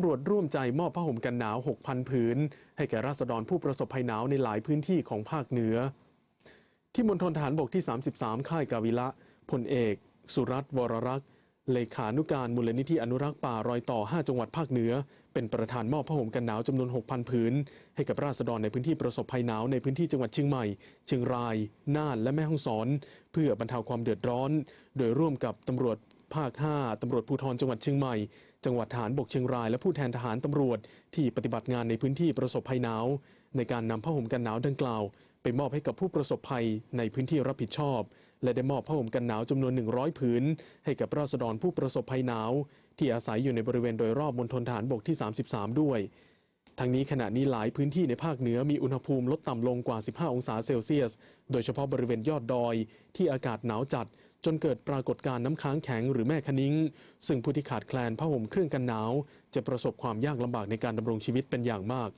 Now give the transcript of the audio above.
ำรวจร่วมใจมอบผ้าห่มกันหนาว 6,000 ผืน ให้แก่ราษฎรผู้ประสบภัยหนาวในหลายพื้นที่ของภาคเหนือ ที่มณฑลทหารบกที่ 33 ค่ายกาวิละพลเอก สุรัตน์วรรักษ์เลขานุการมูลนิธิอนุรักษ์ป่ารอยต่อ 5 จังหวัดภาคเหนือ เป็นประธานมอบผ้าห่มกันหนาวจำนวน 6,000 ผืน ให้กับราษฎรในพื้นที่ประสบภัยหนาวในพื้นที่จังหวัดเชียงใหม่ เชียงราย น่าน และแม่ฮ่องสอน เพื่อบรรเทาความเดือดร้อน โดยร่วมกับตำรวจ ภาค 5 ตำรวจภูธรจังหวัดเชียงใหม่ จังหวัดทหารบกเชียงราย และผู้แทนทหารตำรวจที่ปฏิบัติงานในพื้นที่ประสบภัยหนาว ในการนำผ้าห่มกันหนาวดังกล่าว ไปมอบให้กับผู้ประสบภัยในพื้นที่รับผิดชอบ และได้มอบผ้าห่มกันหนาวจำนวน 100 ผืน ให้กับราษฎรผู้ประสบภัยหนาว ที่อาศัยอยู่ในบริเวณโดยรอบมณฑลทหารบกที่ 33 ด้วย ทั้งนี้ขณะนี้หลายพื้นที่ในภาคเหนือมีอุณหภูมิลดต่ำลงกว่า 15 องศาเซลเซียส โดยเฉพาะบริเวณยอดดอย ที่อากาศหนาวจัด จนเกิดปรากฏการณ์น้ำค้างแข็งหรือแม่คะนิ้ง ซึ่งผู้ที่ขาดแคลนผ้าห่มเครื่องกันหนาว จะประสบความยากลำบากในการดำรงชีวิตเป็นอย่างมาก